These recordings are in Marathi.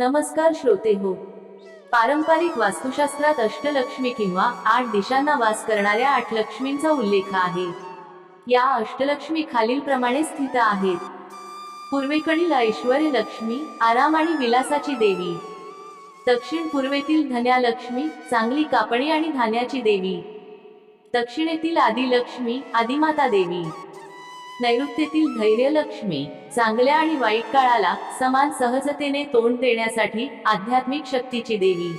नमस्कार श्रोते हो. पारंपरिक वास्तुशास्त्रात अष्टलक्ष्मी किंवा आठ दिशांना वास करणाऱ्या आठ लक्ष्मींचा उल्लेख आहे. या अष्टलक्ष्मी खालील प्रमाणे स्थित आहेत. पूर्वेकडील ऐश्वर लक्ष्मी आराम आणि विलासाची देवी. दक्षिण पूर्वेतील धन्यालक्ष्मी चांगली कापणी आणि धान्याची देवी. दक्षिणेतील आदिलक्ष्मी आदिमाता देवी. नैऋत्येतील धैर्यलक्ष्मी चांगल्या आणि वाईट काळाला समान सहजतेने तोंड देण्यासाठी आध्यात्मिक शक्तीची देवी.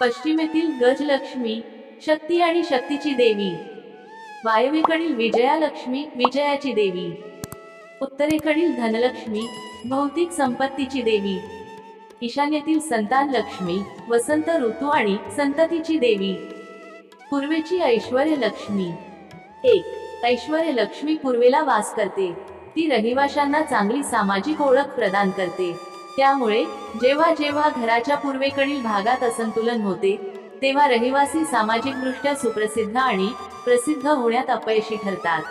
पश्चिमेतील गजलक्ष्मी शक्ती आणि शक्तीची देवी. वायव्येकडील विजयालक्ष्मी विजयाची देवी. उत्तरेकडील धनलक्ष्मी भौतिक संपत्तीची देवी. ईशान्येतील संतान लक्ष्मी वसंत ऋतू आणि संततीची देवी. पूर्वेची ऐश्वर लक्ष्मी एक. ऐश्वर लक्ष्मी पूर्वेला वास करते. ती रहिवाशांना चांगली सामाजिक ओळख प्रदान करते. त्यामुळे जेव्हा जेव्हा घराच्या पूर्वेकडील भागात असंतुलन होते तेव्हा रहिवासी सामाजिकदृष्ट्या सुप्रसिद्ध आणि प्रसिद्ध होण्यात अपयशी ठरतात.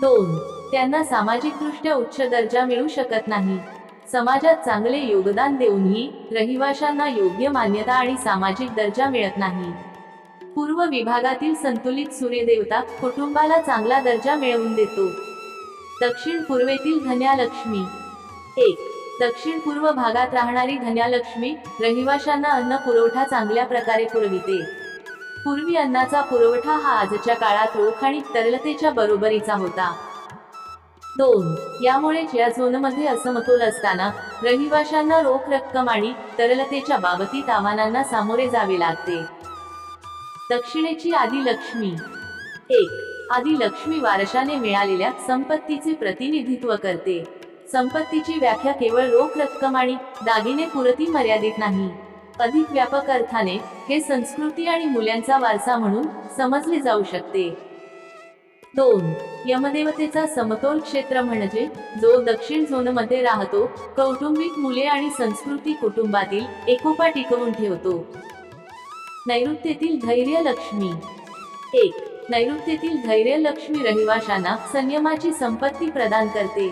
दोन त्यांना सामाजिकदृष्ट्या उच्च दर्जा मिळू शकत नाही. समाजात चांगले योगदान देऊनही रहिवाशांना योग्य मान्यता आणि सामाजिक दर्जा मिळत नाही. पूर्व विभागातील संतुलित सूर्यदेवता कुटुंबाला चांगला दर्जा मिळवून देतो. दक्षिण पूर्वेतील धन्यालक्ष्मी. एक. दक्षिण पूर्व भागात राहणारी धन्यालक्ष्मी रहिवाशांना अन्न पुरवठा चांगल्या प्रकारे पुरविते. पूर्वी अन्नाचा पुरवठा हा आजच्या काळात रोख आणि तरलतेच्या बरोबरीचा होता. दोन. यामुळे या झोनमध्ये असमतोल असताना रहिवाशांना रोख रक्कम आणि तरलतेच्या बाबतीत आव्हानांना सामोरे जावे लागते. दक्षिणेची आदिलक्ष्मी एक आदिलक्ष्मी वारशाने मिळालेल्या संपत्तीचे प्रतिनिधित्व करते. संपत्तीची व्याख्या केवळ रोख रक्कम आणि दागिने पुरती मर्यादित नाही. अधिक व्यापक अर्थाने हे संस्कृती आणि मुलांचा वारसा म्हणून समजले जाऊ शकते. दोन यमदेवतेचा समतोल क्षेत्र म्हणजे जो दक्षिण झोनमध्ये राहतो कौटुंबिक मुले आणि संस्कृती कुटुंबातील एकोपा टिकवून ठेवतो. नैऋत्येतील धैर्य लक्ष्मी एक नैऋत्येतील धैर्य लक्ष्मी रहिवाशांना संयमाची संपत्ती प्रदान करते.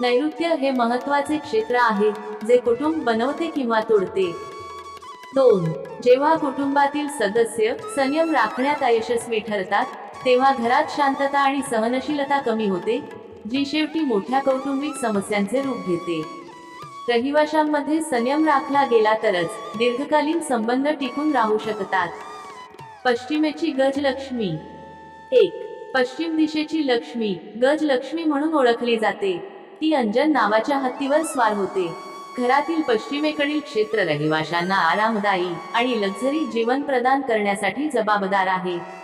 नैऋत्य हे महत्त्वाचे क्षेत्र आहे जे कुटुंब बनवते किंवा तोडते. दोन जेव्हा कुटुंबातील सदस्य संयम राखण्यात अयशस्वी ठरतात तेव्हा घरात शांतता आणि सहनशीलता कमी होते जी शेवटी मोठ्या कौटुंबिक समस्यांचे रूप घेते. रहिवाशांमध्ये संयम राखला गेला तरच दीर्घकालीन संबंध टिकून राहू शकतात. पश्चिमेची गजलक्ष्मी एक पश्चिम दिशेची लक्ष्मी. गजलक्ष्मी म्हणून ओळखली जाते. ती अंजन नावाच्या हत्तीवर स्वार होते. घरातील पश्चिमेकडील क्षेत्र रहिवाशांना आरामदायी आणि लक्झरी जीवन प्रदान करण्यासाठी जबाबदार आहे.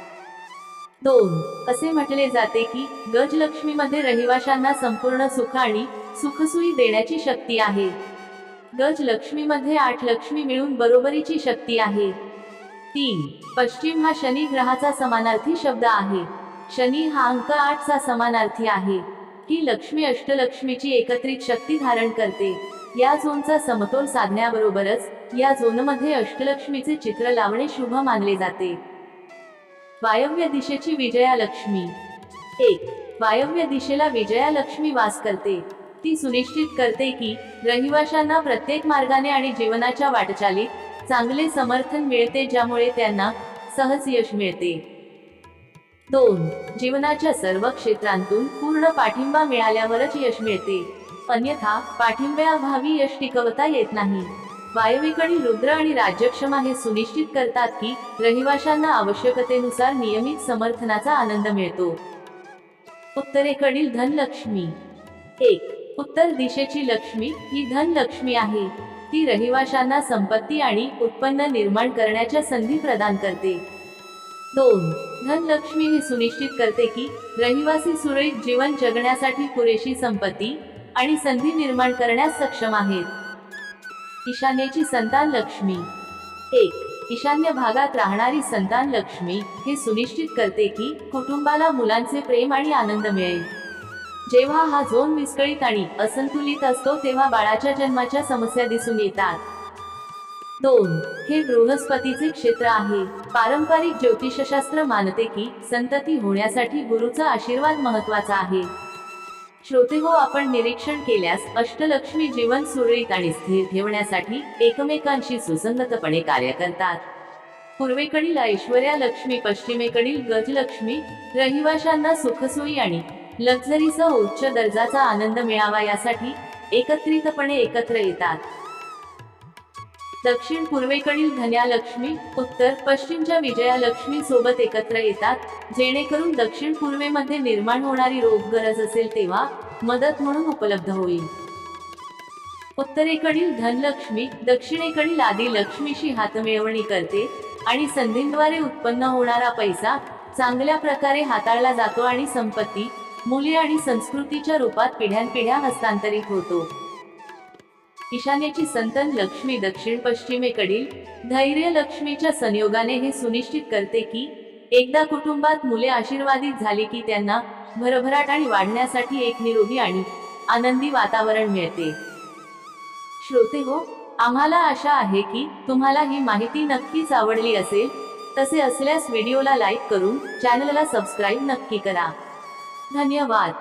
दोन असे म्हटले जाते की गजलक्ष्मीमध्ये रहिवाशांना संपूर्ण सुख आणि सुखसुई देण्याची शक्ती आहे. गजलक्ष्मीमध्ये आठ लक्ष्मी मिळून बरोबरीची शक्ती आहे. तीन पश्चिम हा शनी ग्रहाचा समानार्थी शब्द आहे. शनी हा अंक आठचा समानार्थी आहे. ही लक्ष्मी अष्टलक्ष्मीची एकत्रित शक्ती धारण करते. या झोनचा समतोल साधण्याबरोबरच या झोनमध्ये अष्टलक्ष्मीचे चित्र लावणे शुभ मानले जाते. वायव्य दिशेची विजयालक्ष्मी. एक वायव्य दिशेला विजयालक्ष्मी वास करते. ती सुनिश्चित करते की रहिवाशांना प्रत्येक मार्गाने आणि जीवनाच्या वाटचालीत चांगले समर्थन मिळते ज्यामुळे त्यांना सहज यश मिळते. दोन जीवनाच्या सर्व क्षेत्रांतून पूर्ण पाठिंबा मिळाल्यावरच यश मिळते. अन्यथा पाठिंब्याअभावी यश टिकवता येत नाही. वायवीकडील रुद्र आणि राज्यक्षमा हे सुनिश्चित करतात की रहिवाशांना आवश्यकतेनुसार नियमित समर्थनाचा आनंद मिळतो. उत्तरेकडील धनलक्ष्मी. एक. उत्तर दिशेची लक्ष्मी ही धनलक्ष्मी आहे. ती रहिवाशांना संपत्ती आणि उत्पन्न निर्माण करण्याच्या संधी प्रदान करते. दोन. धनलक्ष्मी हे सुनिश्चित करते की रहिवासी सुरळीत जीवन जगण्यासाठी पुरेशी संपत्ती आणि संधी निर्माण करण्यास सक्षम आहेत. ईशान्येची संतान लक्ष्मी. एक ईशान्य भागात राहणारी संतान लक्ष्मी हे सुनिश्चित करते की कुटुंबाला मुलांचे प्रेम आणि आनंद मिळेल. जेव्हा हा झोन विस्कळीत आणि असंतुलित असतो तेव्हा बाळाच्या जन्माच्या समस्या दिसून येतात. दोन हे बृहस्पतीचे क्षेत्र आहे. पारंपरिक ज्योतिषशास्त्र मानते की संतती होण्यासाठी गुरुचा आशीर्वाद महत्त्वाचा आहे. श्रोते हो आपण निरीक्षण केल्यास अष्टलक्ष्मी जीवन सुरळीत आणि स्थिर ठेवण्यासाठी एकमेकांशी सुसंगतपणे कार्य करतात. पूर्वेकडील ऐश्वर्या लक्ष्मी पश्चिमेकडील गजलक्ष्मी रहिवाशांना सुखसोयी आणि लक्झरीसह उच्च दर्जाचा आनंद मिळावा यासाठी एकत्रितपणे एकत्र येतात. दक्षिण पूर्वेकडील धन्यालक्ष्मी उत्तर पश्चिमच्या विजयालक्ष्मी सोबत एकत्र येतात. जेणेकरून दक्षिण पूर्वेमध्ये निर्माण होणारी रोग गरज असेल तेव्हा मदत म्हणून उपलब्ध होईल. उत्तरेकडील धनलक्ष्मी दक्षिणेकडील आदी लक्ष्मीशी हातमिळवणी करते आणि संधींद्वारे उत्पन्न होणारा पैसा चांगल्या प्रकारे हाताळला जातो आणि संपत्ती मुले आणि संस्कृतीच्या रूपात पिढ्यानपिढ्या हस्तांतरित होतो. ईशान्येची संतन लक्ष्मी दक्षिण पश्चिमेकडील धैर्य लक्ष्मीच्या संयोगाने हे सुनिश्चित करते की एकदा कुटुंबात मुले आशीर्वादित झाली की त्यांना भरभराट आणि वाढण्यासाठी एक निरोगी आणि आनंदी वातावरण मिळते. श्रोते हो आम्हाला आशा आहे की तुम्हाला ही माहिती नक्कीच आवडली असेल. तसे असल्यास व्हिडिओला लाईक करून चॅनलला सबस्क्राईब नक्की करा. धन्यवाद.